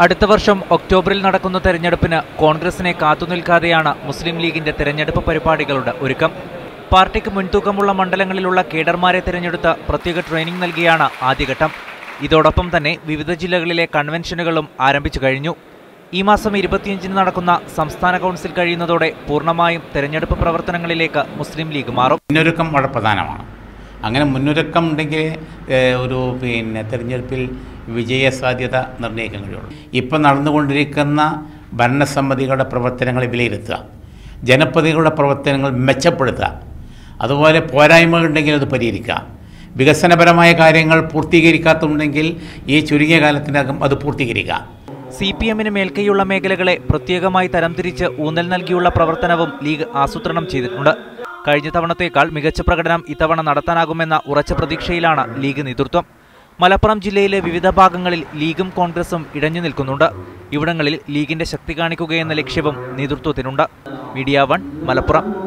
അടുത്ത വർഷം ഒക്ടോബറിൽ നടക്കുന്ന തെരഞ്ഞെടുപ്പിന് കോൺഗ്രസിനെ കാത്തുനിൽക്കാതെയാണ് മുസ്ലിം ലീഗിന്റെ തെരഞ്ഞെടുപ്പ് പരിപാടികളുടെ ഒരുക്കം. പാർട്ടിക്ക് മുൻതൂക്കമുള്ള മണ്ഡലങ്ങളിലുള്ള കേഡർമാരെ തിരഞ്ഞെടുത്ത് പ്രത്യേക ട്രെയിനിംഗ് നൽകിയാണ് ആദ്യഘട്ടം. ഇതോടൊപ്പം തന്നെ വിവിധ ജില്ലകളിലെ കൺവെൻഷനുകളും ആരംഭിച്ചു കഴിഞ്ഞു. ഈ മാസം ഇരുപത്തിയഞ്ചിന് നടക്കുന്ന സംസ്ഥാന കൗൺസിൽ കഴിയുന്നതോടെ പൂർണമായും തെരഞ്ഞെടുപ്പ് പ്രവർത്തനങ്ങളിലേക്ക് മുസ്ലിം ലീഗ് മാറും. മുന്നൊരുക്കം വളരെ പ്രധാനമാണ്. അങ്ങനെ മുന്നൊരുക്കം ഉണ്ടെങ്കിൽ ഒരു പിന്നെ തെരഞ്ഞെടുപ്പിൽ വിജയ സാധ്യത നിർണയിക്കാൻ കഴിയുള്ളൂ. ഇപ്പം നടന്നുകൊണ്ടിരിക്കുന്ന ഭരണസമിതികളുടെ പ്രവർത്തനങ്ങൾ വിലയിരുത്തുക ജനപ്രതികളുടെ പ്രവർത്തനങ്ങൾ മെച്ചപ്പെടുത്തുക അതുപോലെ പോരായ്മകൾ ഉണ്ടെങ്കിൽ അത് പരിഹരിക്കുക. വികസനപരമായ കാര്യങ്ങൾ പൂർത്തീകരിക്കാത്തുണ്ടെങ്കിൽ ഈ ചുരുങ്ങിയ കാലത്തിനകം അത് പൂർത്തീകരിക്കുക. സി പി എമ്മിന് മേൽക്കൈയുള്ള മേഖലകളെ പ്രത്യേകമായി തരംതിരിച്ച് ഊന്നൽ നൽകിയുള്ള പ്രവർത്തനവും ലീഗ് ആസൂത്രണം ചെയ്തിട്ടുണ്ട്. കഴിഞ്ഞ തവണത്തേക്കാൾ മികച്ച പ്രകടനം ഇത്തവണ നടത്താനാകുമെന്ന ഉറച്ച പ്രതീക്ഷയിലാണ് ലീഗ് നേതൃത്വം. മലപ്പുറം ജില്ലയിലെ വിവിധ ഭാഗങ്ങളിൽ ലീഗും കോൺഗ്രസും ഇടഞ്ഞു നിൽക്കുന്നുണ്ട്. ഇവിടങ്ങളിൽ ലീഗിന്റെ ശക്തി കാണിക്കുകയെന്ന ലക്ഷ്യവും നേതൃത്വത്തിനുണ്ട്. Media One Malappuram.